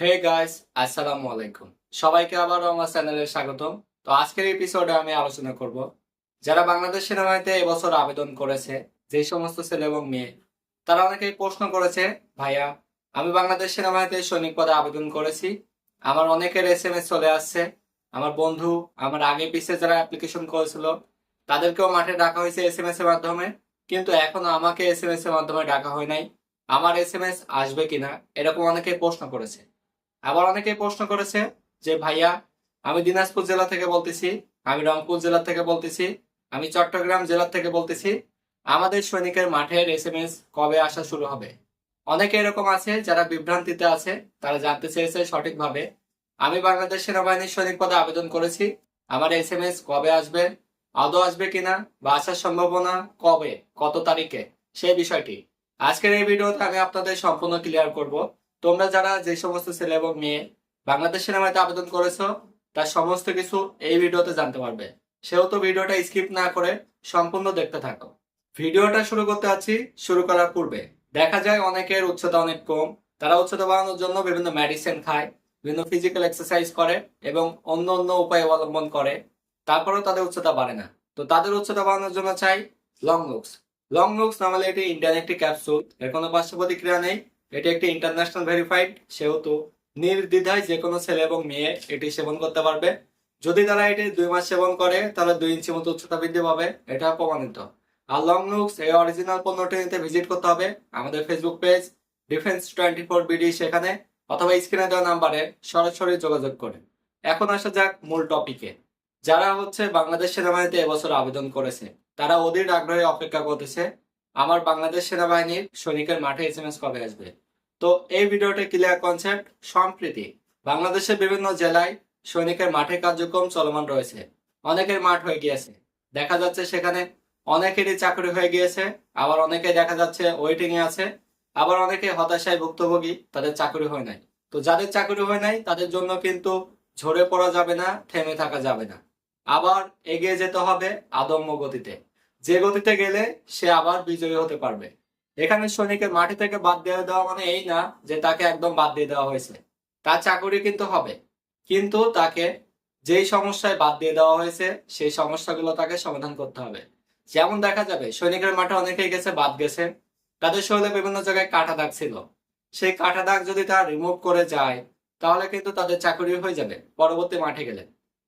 Hey guys আসসালামু আলাইকুম। সবাইকে আবারও আমার চ্যানেলে স্বাগতম। তো আজকের এপিসোডে আমি আলোচনা করব, যারা বাংলাদেশ সেনাবাহিনীতে এবছর আবেদন করেছে, যে সমস্ত ছেলে এবং মেয়ে, তারা অনেকেই প্রশ্ন করেছে, ভাইয়া, আমি বাংলাদেশ সেনাবাহিনীতে সৈনিক পদে আবেদন করেছি। আমার অনেকের এস এম এস চলে আসছে। আমার বন্ধু, আমার আগে পিছিয়ে যারা অ্যাপ্লিকেশন করেছিল, তাদেরকেও মাঠে ডাকা হয়েছে এস এম এস এর মাধ্যমে। কিন্তু এখনও আমাকে এস এম এস এর মাধ্যমে ডাকা হয় নাই। আমার এস এম এস আসবে কিনা, এরকম অনেকে প্রশ্ন করেছে। আবার অনেকে প্রশ্ন করেছে যে, ভাইয়া, আমি দিনাজপুর জেলা থেকে বলতেছি, আমি রংপুর জেলা থেকে বলতেছি, আমি চট্টগ্রাম জেলা থেকে বলতেছি, আমাদের সৈনিকের মাঠের এস এম এস কবে আসা শুরু হবে? অনেকে এরকম আছে, যারা বিভ্রান্তিতে আছে, তারা জানতে চেয়েছে সঠিকভাবে। আমি বাংলাদেশ সেনাবাহিনীর সৈনিক পদে আবেদন করেছি। আমার এস এম এস কবে আসবে, আদৌ আসবে কিনা, বা আসার সম্ভাবনা কবে, কত তারিখে, সেই বিষয়টি। আজকের এই ভিডিওতে আমি আপনাদের সম্পূর্ণ ক্লিয়ার করব। তোমরা যারা যে সমস্ত ছেলে এবং মেয়ে বাংলাদেশ সিনেমাতে আবেদন করেছ, তার সমস্ত কিছু এই ভিডিওতে জানতে পারবে। সেহেতু ভিডিওটা স্কিপ না করে সম্পূর্ণ দেখতে থাকো। ভিডিওটা শুরু করতে আছি শুরু করার পূর্বে। দেখা যায় অনেকের উচ্চতা অনেক কম। তারা উচ্চতা বাড়ানোর জন্য বিভিন্ন মেডিসিন খায়, বিভিন্ন ফিজিক্যাল এক্সারসাইজ করে এবং অন্য অন্য উপায় অবলম্বন করে। তারপরেও তাদের উচ্চতা বাড়ে না। তো তাদের উচ্চতা বাড়ানোর জন্য চাই লং লুকস লং লুকস নামলে এটি ইন্ডিয়ান একটি ক্যাপসুল এর কোনো পার্শ্ব প্রতিক্রিয়া নেই। এটি একটি ইন্টারন্যাশনাল ভেরিফাইড সেহেতু নির্দ্বিধায় যে কোনো ছেলে এবং মেয়ে এটি সেবন করতে পারবে। যদি তারা এটি দুই মাস সেবন করে, তাহলে দুই ইঞ্চি মতো উচ্চতা বৃদ্ধি পাবে। এটা প্রমাণিত। আর লং লুকস এই অরিজিনাল পণ্যটি নিতে ভিজিট করতে হবে আমাদের Facebook page defence twenty four BD সেখানে, অথবা স্ক্রিনে দেওয়া নাম্বারে সরাসরি যোগাযোগ করে। এখন আসা যাক মূল টপিকে যারা হচ্ছে বাংলাদেশ সেনাবাহিনীতে এবছর আবেদন করেছে, তারা অধীর আগ্রহে অপেক্ষা করতেছে আমার বাংলাদেশ সেনাবাহিনীর সৈনিকের মাঠে এস এম এস কবে আসবে? তো এই ভিডিওটা ক্লিয়ার কনসেপ্ট সম্প্রীতি। বাংলাদেশের বিভিন্ন জেলায় সৈনিকের মাঠে কার্যক্রম চলমান রয়েছে। অনেকের মাঠ হয়ে গিয়েছে। দেখা যাচ্ছে সেখানে অনেকেরই চাকরি হয়ে গিয়েছে, আবার অনেকে দেখা যাচ্ছে ওয়েটিং এ আছে, আবার অনেকে হতাশায় ভুক্তভোগী, তাদের চাকরি হয় নাই। তো যাদের চাকরি হয় নাই, তাদের জন্য কিন্তু ঝরে পড়া যাবে না, থেমে থাকা যাবে না। আবার এগিয়ে যেতে হবে আদম্য গতিতে। যে গতিতে গেলে সে আবার বিজয়ী হতে পারবে। এখানে সৈনিকের মাটি থেকে বাদ দিয়ে দেওয়া মানে এই না যে তাকে একদম বাদ দিয়ে দেওয়া হয়েছে। তার চাকরি কিন্তু হবে। কিন্তু তাকে যেই সমস্যায় বাদ দিয়ে দেওয়া হয়েছে, সেই সমস্যাগুলো তাকে সমাধান করতে হবে। যেমন দেখা যাবে, সৈনিকের মাঠে অনেকেই গেছে, বাদ গেছে। তাদের শরীরে বিভিন্ন জায়গায় কাটা দাগ ছিল। সেই কাটা দাগ যদি তারা রিমুভ করে যায়, তাহলে কিন্তু তাদের চাকরি হয়ে যাবে, পরবর্তী মাঠে গেলে।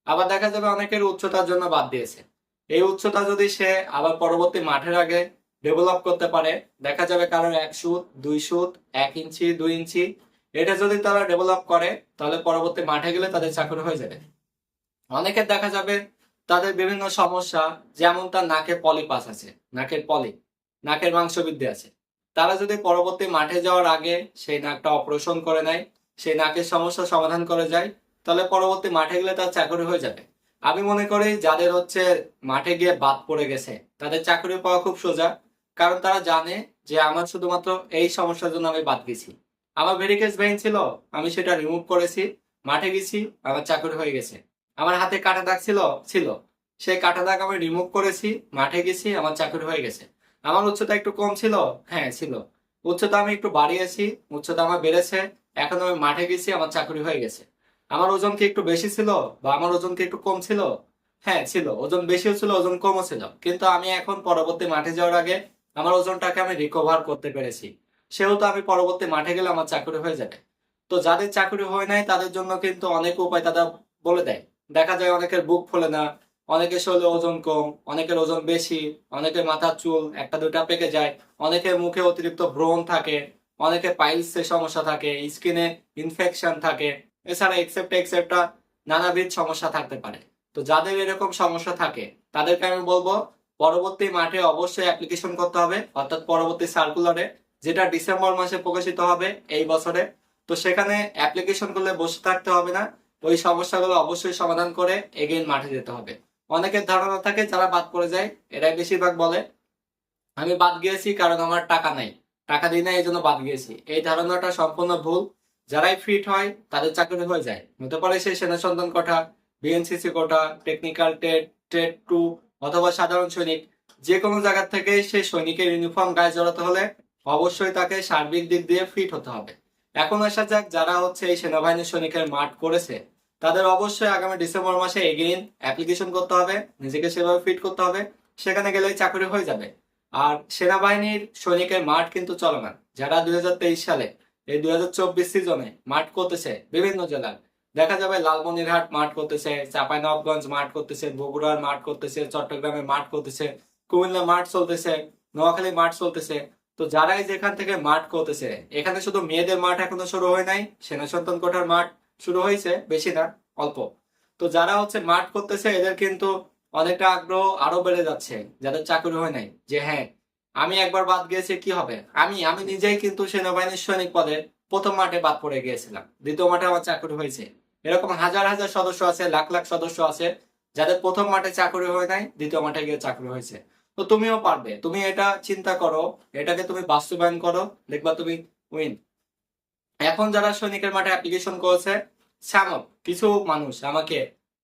আবার দেখা যাবে অনেকের উচ্চতার জন্য বাদ দিয়েছে। এই উচ্চতা যদি সে আবার পরবর্তী মাঠের আগে ডেভেলপ করতে পারে, দেখা যাবে কারোর এক সুত, দুই সুত, এক ইঞ্চি, দুই ইঞ্চি। এটা যদি তারা ডেভেলপ করে, তাহলে পরবর্তী মাঠে গেলে তাদের চাকরি হয়ে যাবে। অনেকের দেখা যাবে তাদের বিভিন্ন সমস্যা, যেমন তার নাকে পলিপাস আছে, নাকের পলি, নাকের মাংস বৃদ্ধি আছে। তারা যদি পরবর্তী মাঠে যাওয়ার আগে সেই নাকটা অপারেশন করে নেয়, সেই নাকের সমস্যা সমাধান করে যায়, তাহলে পরবর্তী মাঠে গেলে তার চাকরি হয়ে যাবে। আমি মনে করি যাদের হচ্ছে মাঠে গিয়ে বাদ পড়ে গেছে, তাদের চাকরি পাওয়া খুব সোজা, কারণ তারা জানে যে আমার শুধুমাত্র এই সমস্যার জন্য আমি বাদ গেছি। আমার ভেরিকেজ ভেইন ছিল, আমি সেটা রিমুভ করেছি, মাঠে গেছি, আমার চাকরি হয়ে গেছে। আমার হাতে কাটা দাগ ছিল ছিল। সেই কাটা দাগ আমি রিমুভ করেছি, মাঠে গেছি, আমার চাকরি হয়ে গেছে। আমার উচ্চতা একটু কম ছিল হ্যাঁ ছিল। উচ্চতা আমি একটু বাড়িয়েছি, উচ্চতা আমার বেড়েছে, এখন আমি মাঠে গেছি, আমার চাকরি হয়ে গেছে। আমার ওজন কি একটু বেশি ছিল বা আমার ওজন কি একটু কম ছিল? হ্যাঁ ছিল। ওজন বেশিও ছিল, ওজন কমও ছিল। কিন্তু আমি এখন পরবর্তী মাঠে যাওয়ার আগে আমার ওজনটাকে আমি রিকভার করতে পেরেছি। সেহেতু আমি পরবর্তী মাঠে গেলে আমার চাকরি হয়ে যাবে। তো যাদের চাকরি হয় নাই, তাদের জন্য কিন্তু অনেক উপায় তারা বলে দেয়। দেখা যায় অনেকের বুক ফোলে না, অনেকের শরীরে ওজন কম, অনেকের ওজন বেশি, অনেকের মাথার চুল একটা দুটা পেকে যায়, অনেকের মুখে অতিরিক্ত ব্রণ থাকে, অনেকের পাইলসের সমস্যা থাকে, স্কিনে ইনফেকশন থাকে। এছাড়া এক্সেপ্ট এক্সেপ্টা নানাবিধ সমস্যা থাকতে পারে। তো যাদের এরকম সমস্যা থাকে, তাদেরকে আমি বলব, পরবর্তী মাঠে অবশ্যই অ্যাপ্লিকেশন করতে হবে, অর্থাৎ পরবর্তী সার্কুলারে যেটা ডিসেম্বর মাসে প্রকাশিত হবে এই বছরে। তো সেখানে অ্যাপ্লিকেশন করলে বসে থাকতে হবে না, ওই সমস্যাগুলো অবশ্যই সমাধান করে এগেইন মাঠে যেতে হবে। অনেকের ধারণা থাকে, যারা বাদ পড়ে যায়, এরাই বেশিরভাগ বলে। আমি বাদ গিয়েছি কারণ আমার টাকা নাই। টাকা দিই না এই জন্য বাদ গিয়েছি। এই ধারণাটা সম্পূর্ণ ভুল। যারাই ফিট হয়, তাদের চাকরি হয়ে যায়। হতে পারে সেই সেনা সন্তান কোঠা বিএনসিসি কোটা টেকনিক্যাল টেট টেট টু অথবা সাধারণ সৈনিক যে কোনো জায়গা থেকে সেই সৈনিকের ইউনিফর্ম গায়ে জড়াতে হলে অবশ্যই তাকে সার্বিক দিক দিয়ে ফিট হতে হবে। এখন আসা যাক যারা হচ্ছে এই সেনাবাহিনী সৈনিকের মাঠ করেছে, তাদের অবশ্যই আগামী ডিসেম্বর মাসে এগেইন অ্যাপ্লিকেশন করতে হবে, নিজেকে সেভাবে ফিট করতে হবে, সেখানে গেলেই চাকরি হয়ে যাবে। আর সেনাবাহিনীর সৈনিকের মাঠ কিন্তু চলমান, যারা দুই হাজার তেইশ সালে এই দুই হাজার চব্বিশ সিজনে মাঠ করতেছে বিভিন্ন জেলার দেখা যাবে লালমনিরহাট মাঠ করতেছে, চাঁপাইনবাবগঞ্জ মাঠ করতেছে, বগুড়ার মাঠ করতেছে চট্টগ্রামে মাঠ করতেছে, কুমিল্লা মাঠ চলতেছে, নোয়াখালী মাঠ চলতেছে। তো যারাই যেখান থেকে মাঠ করতেছে, এখানে শুধু মেয়েদের মাঠ এখনও শুরু হয় নাই, সেনা সন্তান কোঠার মাঠ শুরু হয়েছে, বেশি না, অল্প। তো যারা হচ্ছে মাঠ করতেছে, এদের কিন্তু অনেকটা আগ্রহ আরও বেড়ে যাচ্ছে, যাদের চাকরি হয় নাই, যে হ্যাঁ আমি একবার বাদ গিয়েছি, কি হবে? আমি আমি নিজেই কিন্তু সেনাবাহিনীর সৈনিক পদে প্রথম মাঠে বাদ পড়ে গিয়েছিলাম। দ্বিতীয় মাঠে আমার চাকরি হয়েছে। এরকম হাজার হাজার সদস্য আছে, লাখ লাখ সদস্য আছে, যাদের প্রথম মাঠে চাকরি হয় নাই, দ্বিতীয় মাঠে গিয়ে চাকরি হয়েছে। তো তুমিও পারবে। তুমি এটা চিন্তা করো, এটাকে তুমি বাস্তবায়ন করো, দেখবা তুমি উইন এখন যারা সৈনিকের মাঠে অ্যাপ্লিকেশন করেছে শ্যামক কিছু মানুষ আমাকে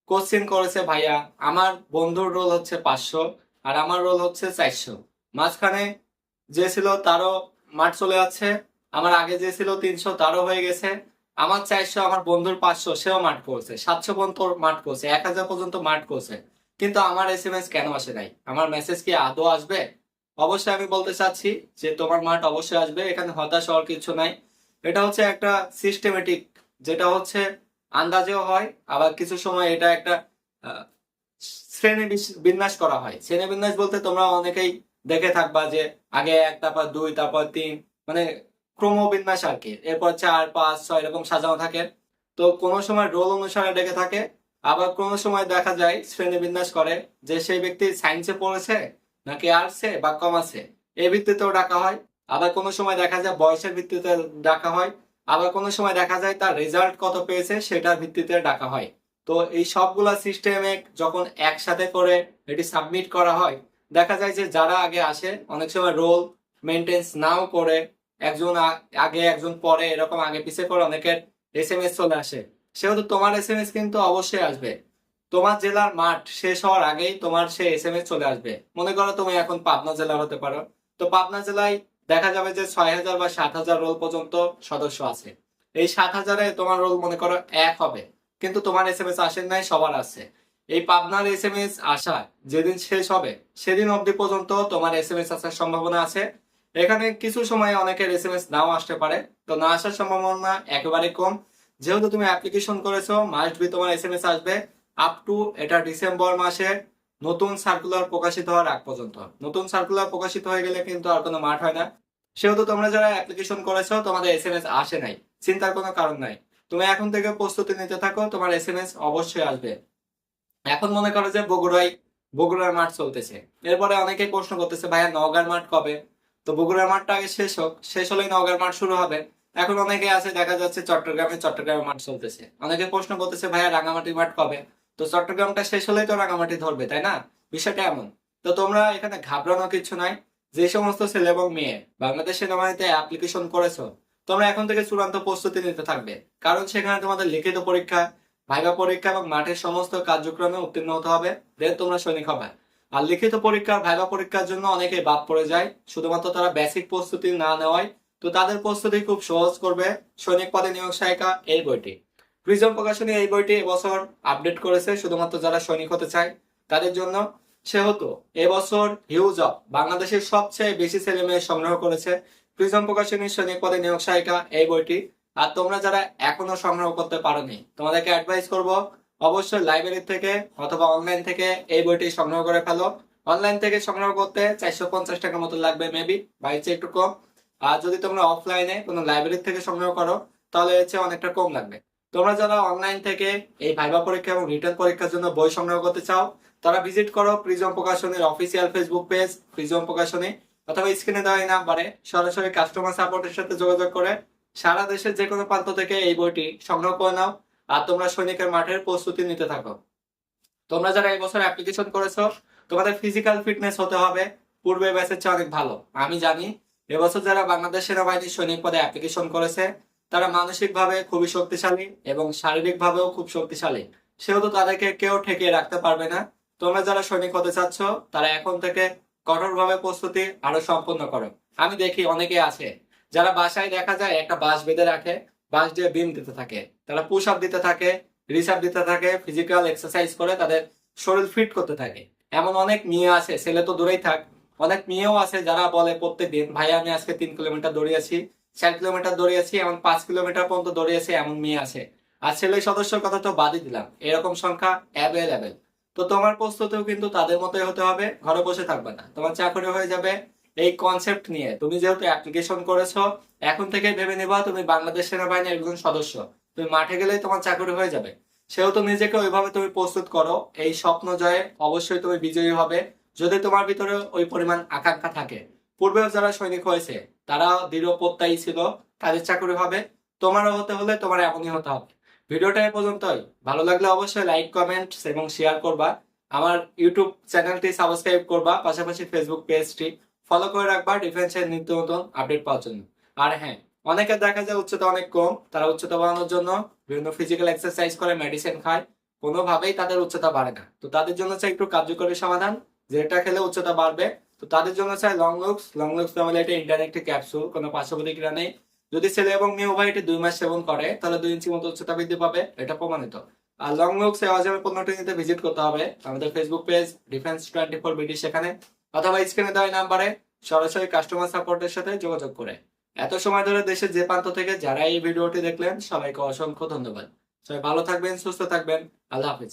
কোশ্চেন করেছে, ভাইয়া, আমার বন্ধুর রোল হচ্ছে পাঁচশো আর আমার রোল হচ্ছে চারশো। মাঝখানে যে ছিল তারও মাঠ চলে যাচ্ছে। আমার আগে যে ছিল তিনশো, তারও হয়ে গেছে। আমার চারশো, আমার বন্ধুর পাঁচশো, সেও মাঠ করছে। সাতশো পর্যন্ত মাঠ করছে, এক হাজার পর্যন্ত মাঠ করছে। কিন্তু আমার এস এম এস কেন আসে নাই? আমার মেসেজ কি আদৌ আসবে? অবশ্যই আমি বলতে চাচ্ছি যে তোমার মাঠ অবশ্যই আসবে, এখানে হতাশ হওয়ার কিছু নাই। এটা হচ্ছে একটা সিস্টেমেটিক যেটা হচ্ছে আন্দাজেও হয়, আবার কিছু সময় এটা একটা শ্রেণি বিন্যাস করা হয়। শ্রেণি বিন্যাস বলতে তোমরা অনেকেই দেখে থাকবা যে আগে এক, তারপর দুই, তারপর তিন মানে ক্রমবিন্যাস আর কি এরপর চার, পাঁচ, ছয় এরকম সাজানো থাকে। তো কোনো সময় রোল অনুসারে ডেকে থাকে, আবার কোনো সময় দেখা যায় শ্রেণি বিন্যাস করে যে সেই ব্যক্তি সায়েন্সে পড়েছে নাকি আর্টসে বা কমার্সে। এই ভিত্তিতেও ডাকা হয়। আবার কোনো সময় দেখা যায় বয়সের ভিত্তিতে ডাকা হয়। আবার কোনো সময় দেখা যায় তার রেজাল্ট কত পেয়েছে সেটার ভিত্তিতে ডাকা হয়। তো এই সবগুলা সিস্টেমে যখন একসাথে করে এটি সাবমিট করা হয় দেখা যায় যে যারা আগে আসে, অনেক সময় রোল মেনটেন্স নাও করে, একজন আগে, একজন পরে, এরকম আগে পিছে করে অনেকের এস এম এস চলে আসে। সেহেতু তোমার এস এম এস কিন্তু অবশ্যই আসবে। তোমার জেলার মাঠ শেষ হওয়ার আগেই তোমার সে এস এম এস চলে আসবে। মনে করো তুমি এখন পাবনা জেলার হতে পারো। তো পাবনা জেলায় দেখা যাবে যে ছয় হাজার বা সাত হাজার রোল পর্যন্ত সদস্য আছে। এই সাত হাজারে তোমার রোল মনে করো এক হবে। কিন্তু তোমার এস এম এস আসেন নাই, সবার আছে। এই পাবনার এস এম এস আসা যেদিন শেষ হবে, সেদিন অবধি পর্যন্ত তোমার এস এম এস আসার সম্ভাবনা আছে। এখানে কিছু সময় অনেকের এস এম এস নাও আসতে পারে। তো না আসার সম্ভাবনা একেবারে কম। যেহেতু তুমি অ্যাপ্লিকেশন করেছ মাস্ট বি তোমার এস এম এস আসবে আপ টু এটা ডিসেম্বর মাসে। নতুন সার্কুলার প্রকাশিত হওয়ার আগ পর্যন্ত। নতুন সার্কুলার প্রকাশিত হয়ে গেলে কিন্তু আর কোনো মাঠ হয় না। সেহেতু তোমরা যারা অ্যাপ্লিকেশন করেছ, তোমাদের এস এম এস আসে নাই। চিন্তার কোনো কারণ নাই। তুমি এখন থেকে প্রস্তুতি নিতে থাকো, তোমার এস এম এস অবশ্যই আসবে। এখন মনে করো যে বগুড়ায়, বগুড়ার মাঠ চলতেছে। এরপরে অনেকে প্রশ্ন করতেছে, ভাইয়া, নওগাঁর মাঠ কবে? তো বগুড়ার মাঠটা আগে শেষ হোক, শেষ হলেই নওগাঁর মাঠ শুরু হবে। এখন অনেকে আছে, দেখা যাচ্ছে চট্টগ্রামে চট্টগ্রামের মাঠ চলতেছে। অনেকে প্রশ্ন করতেছে, ভাইয়া, রাঙামাটির মাঠ কবে? তো চট্টগ্রামটা শেষ হলেই তো রাঙামাটি ধরবে, তাই না? বিষয়টা এমন। তো তোমরা এখানে ঘাবড়ানোর কিছু নাই যে সমস্ত ছেলে এবং মেয়ে বাংলাদেশ সেনাবাহিনীতে অ্যাপ্লিকেশন করেছ, তোমরা এখন থেকে চূড়ান্ত প্রস্তুতি নিতে থাকবে। কারণ সেখানে তোমাদের লিখিত পরীক্ষা ভাইবা পরীক্ষা এবং মাঠের সমস্ত কার্যক্রমে উত্তীর্ণ হতে হবে। দেন তোমরা সৈনিক হবে। আর লিখিত পরীক্ষা, ভাইবা পরীক্ষার জন্য অনেকে বাদ পড়ে যায়। শুধুমাত্র তারা বেসিক প্রস্তুতি না নেওয়ায়। তো তাদের প্রস্তুতি খুব সহজ করবে। সৈনিক পদে নিয়োগ সহায়িকা এই বইটি। প্রিজম প্রকাশনী এই বইটি এবছর আপডেট করেছে, শুধুমাত্র যারা সৈনিক হতে চায় তাদের জন্য। সেহেতু এবছর হিউজ অফ বাংলাদেশের সবচেয়ে বেশি ছেলে মেয়ে সংগ্রহ করেছে। প্রিজম প্রকাশনী সৈনিক পদে নিয়োগ সহায়িকা এই বইটি। আর তোমরা যারা এখনও সংগ্রহ করতে পারোনি, তোমাদেরকে অ্যাডভাইস করব, অবশ্যই লাইব্রেরি থেকে অথবা অনলাইন থেকে এই বইটি সংগ্রহ করে ফেলো। অনলাইন থেকে সংগ্রহ করতে চারশো পঞ্চাশ টাকার মতো লাগবে মেবি বা এর একটু কম। আর যদি তোমরা অফলাইনে কোনো লাইব্রেরি থেকে সংগ্রহ করো, তাহলে চেয়ে অনেকটা কম লাগবে। তোমরা যারা অনলাইন থেকে এই ভাইবা পরীক্ষা এবং রিটার্ন পরীক্ষার জন্য বই সংগ্রহ করতে চাও, তারা ভিজিট করো প্রিজম প্রকাশনের অফিসিয়াল ফেসবুক পেজ প্রিজম প্রকাশনী অথবা স্ক্রিনে দেওয়া এই নাম্বারে সরাসরি কাস্টমার সাপোর্টের সাথে যোগাযোগ করে সারা দেশের যে কোনো প্রান্ত থেকে এই বইটি সংগ্রহ করে নাও আর তোমরা সৈনিকের মাঠের প্রস্তুতি নিতে থাকো। তোমরা যারা এই বছর অ্যাপ্লিকেশন করেছ, তোমাদের ফিজিক্যাল ফিটনেস হতে হবে। পূর্বে ব্যাচের চেয়ে অনেক ভালো। আমি জানি এবছর যারা বাংলাদেশ সেনাবাহিনীর সৈনিক পদে অ্যাপ্লিকেশন করেছে, তারা মানসিকভাবে খুবই শক্তিশালী এবং শারীরিকভাবেও খুব শক্তিশালী। সেহেতু তাদেরকে কেউ ঠেকিয়ে রাখতে পারবে না। তোমরা যারা সৈনিক হতে চাচ্ছ, তারা এখন থেকে কঠোরভাবে প্রস্তুতি আরও সম্পন্ন করো। আমি দেখি অনেকে আছে। যারা বাসায় দেখা যায় একটা বাঁশ বেঁধে রাখে, বাঁশ দিয়ে বিম দিতে থাকে। তারা পুশ আপ দিতে থাকে রিসাপ দিতে থাকে ফিজিক্যাল এক্সারসাইজ করে তাদের শরীর ফিট করতে থাকে। এমন অনেক মেয়ে আছে, ছেলে তো দূরেই থাক। অনেক মেয়েও আছে যারা বলে প্রত্যেকদিন, ভাই, আমি আজকে তিন কিলোমিটার দৌড়িয়েছি চার কিলোমিটার দৌড়িয়েছি এমন পাঁচ কিলোমিটার পর্যন্ত দৌড়িয়েছি এমন মেয়ে আছে। আর ছেলে সদস্যর কথা তো বাদই দিলাম। এরকম সংখ্যা অ্যাভেলেবেল তো তোমার প্রস্তুতিও কিন্তু তাদের মতোই হতে হবে, ঘরে বসে থাকবে না। তোমার চাকরি হয়ে যাবে এই কনসেপ্ট নিয়ে। তুমি যেহেতু অ্যাপ্লিকেশন করেছ, এখন থেকে ভেবে নিবা তুমি বাংলাদেশ সেনাবাহিনীর একজন সদস্য। তুমি মাঠে গেলেই তোমার চাকরি হয়ে যাবে। সেহেতু নিজেকে ওইভাবে তুমি প্রস্তুত করো। এই স্বপ্ন জয়ে অবশ্যই তুমি বিজয়ী হবে। যদি তোমার ভিতরে ওই পরিমাণ আকাঙ্ক্ষা থাকে। পূর্বেও যারা সৈনিক হয়েছে তারা দৃঢ় প্রত্যয়ী ছিল, তাদের চাকরি হবে। তোমারও হতে হলে তোমার এমনই হতে হবে। ভিডিওটা এ পর্যন্তই। ভালো লাগলে অবশ্যই লাইক কমেন্ট এবং শেয়ার করবা। আমার ইউটিউব চ্যানেলটি সাবস্ক্রাইব করবা, পাশাপাশি ফেসবুক পেজটি ফলো করে রাখবা ডিফেন্সের নিত্য নতুন আপডেট পাওয়ার জন্য। আর হ্যাঁ অনেকে দেখা যায় উচ্চতা অনেক কম, তারা উচ্চতা বাড়ানোর জন্য বিভিন্ন ফিজিক্যাল এক্সারসাইজ করে মেডিসিন খায়। কোনোভাবেই তাদের উচ্চতা বাড়ে না। তো তাদের জন্য চাই একটু কার্যকরী সমাধান, যেটা খেলে উচ্চতা বাড়বে। তো তাদের জন্য চাই long looks long looks family এটা ইন্ডিয়ান একটি ক্যাপসুল কোনো পার্শ্ব প্রতিক্রিয়া নেই। যদি ছেলে এবং মেয়ে উভয় এটি দুই মাস সেবন করে, তাহলে দুই ইঞ্চি মতো উচ্চতা বৃদ্ধি পাবে, এটা প্রমাণিত। আর লং লুকস এই অজামের পণ্যটি নিতে ভিজিট করতে হবে আমাদের Facebook page defence twenty four BD সেখানে অথবা স্ক্রিনে দেওয়া নাম্বারে সরাসরি কাস্টমার সাপোর্টের সাথে যোগাযোগ করে। এত সময় ধরে দেশের যে প্রান্ত থেকে যারা এই ভিডিওটি দেখলেন, সবাইকে অসংখ্য ধন্যবাদ। সবাই ভালো থাকবেন, সুস্থ থাকবেন। আল্লাহ হাফিজ।